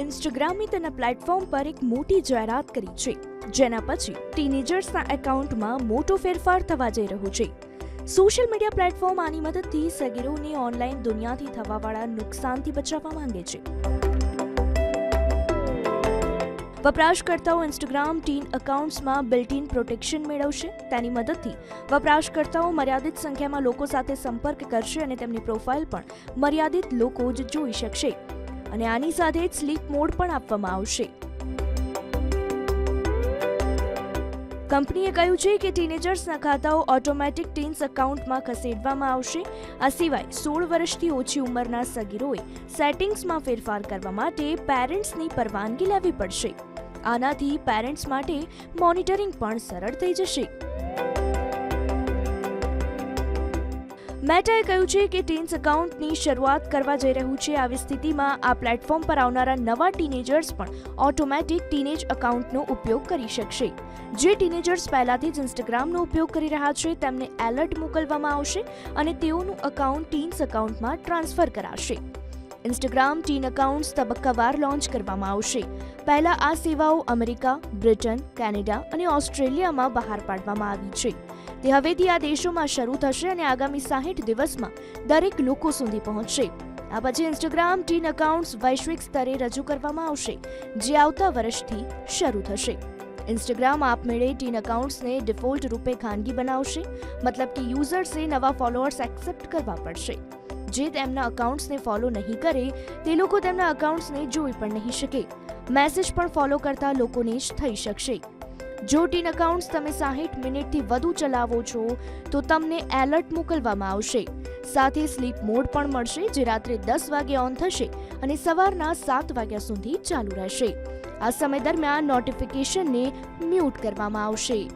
ઇન્સ્ટાગ્રામે તેના પ્લેટફોર્મ પર એક મોટી જાહેરાત કરી છે, જેના પછી ટીનેજર્સના એકાઉન્ટમાં મોટો ફેરફાર થવા જઈ રહ્યો છે. સોશિયલ મીડિયા પ્લેટફોર્મ આની મદદથી સગીરોને ઓનલાઈન દુનિયાથી થવાવાળા નુકસાનથી બચાવવા માંગે છે. વપરાશકર્તાઓ ઇન્સ્ટાગ્રામ ટીન એકાઉન્ટ્સમાં બિલ્ટ ઇન પ્રોટેક્શન મેળવશે. તેની મદદથી વપરાશકર્તાઓ મર્યાદિત સંખ્યામાં લોકો સાથે સંપર્ક કરશે અને તેમની પ્રોફાઇલ પણ મર્યાદિત લોકો જ જોઈ શકશે. અને આની સાથે જ સ્લીપ મોડ પણ આપવામાં આવશે. કંપનીએ કહ્યું છે કે ટીનેજર્સના ખાતાઓ ઓટોમેટિક ટીન્સ એકાઉન્ટમાં ખસેડવામાં આવશે. આ સિવાય સોળ વર્ષથી ઓછી ઉંમરના સગીરોએ સેટિંગ્સમાં ફેરફાર કરવા માટે પેરેન્ટ્સની પરવાનગી લેવી પડશે. આનાથી પેરેન્ટ્સ માટે મોનિટરિંગ પણ સરળ થઈ જશે. મેટાએ કહ્યું છે કે ટીન્સ એકાઉન્ટની શરૂઆત કરવા જઈ રહ્યું છે. આવી સ્થિતિમાં આ પ્લેટફોર્મ પર આવનારા નવા ટીનેજર્સ પણ ઓટોમેટિક ટીનેજ એકાઉન્ટનો ઉપયોગ કરી શકશે. જે ટીનેજર્સ પહેલાથી જ ઇન્સ્ટાગ્રામનો ઉપયોગ કરી રહ્યા છે, તેમને એલર્ટ મોકલવામાં આવશે અને તેઓનું એકાઉન્ટ ટીન્સ એકાઉન્ટમાં ટ્રાન્સફર કરાશે. ઇન્સ્ટાગ્રામ ટીન એકાઉન્ટ્સ તબક્કાવાર લોન્ચ કરવામાં આવશે. પહેલા આ સેવાઓ અમેરિકા, બ્રિટન, કેનેડા અને ઓસ્ટ્રેલિયામાં બહાર પાડવામાં આવી છે. તે હવેથી આ દેશોમાં શરૂ થશે અને આગામી સાહીઠ દિવસમાં દરેક લોકો સુધી પહોંચશે. આ પછી ઇન્સ્ટાગ્રામ ટીન એકાઉન્ટ્સ વૈશ્વિક સ્તરે રજૂ કરવામાં આવશે, જે આવતા વર્ષથી શરૂ થશે. ઇન્સ્ટાગ્રામ આપમેળે ટીન એકાઉન્ટ્સને ડિફોલ્ટ રૂપે ખાનગી બનાવશે, મતલબ કે યુઝર્સે નવા ફોલોઅર્સ એક્સેપ્ટ કરવા પડશે. જે તેમના અકાઉન્ટ્સને ફોલો નહીં કરે, તે લોકો તેમના અકાઉન્ટ્સને જોઈ પણ નહીં શકે. મેસેજ પણ ફોલો કરતા લોકોને જ થઈ શકશે. જો ટીન અકાઉન્ટ્સ તમે સાહીઠ મિનિટથી વધુ ચલાવો છો, તો તમને એલર્ટ મોકલવામાં આવશે. સાથે સ્લીપ મોડ પણ મળશે, જે રાત્રે દસ વાગે ઓન થશે અને સવારના સાત વાગ્યા સુધી ચાલુ રહેશે. આ સમય દરમિયાન નોટિફિકેશનને મ્યુટ કરવામાં આવશે.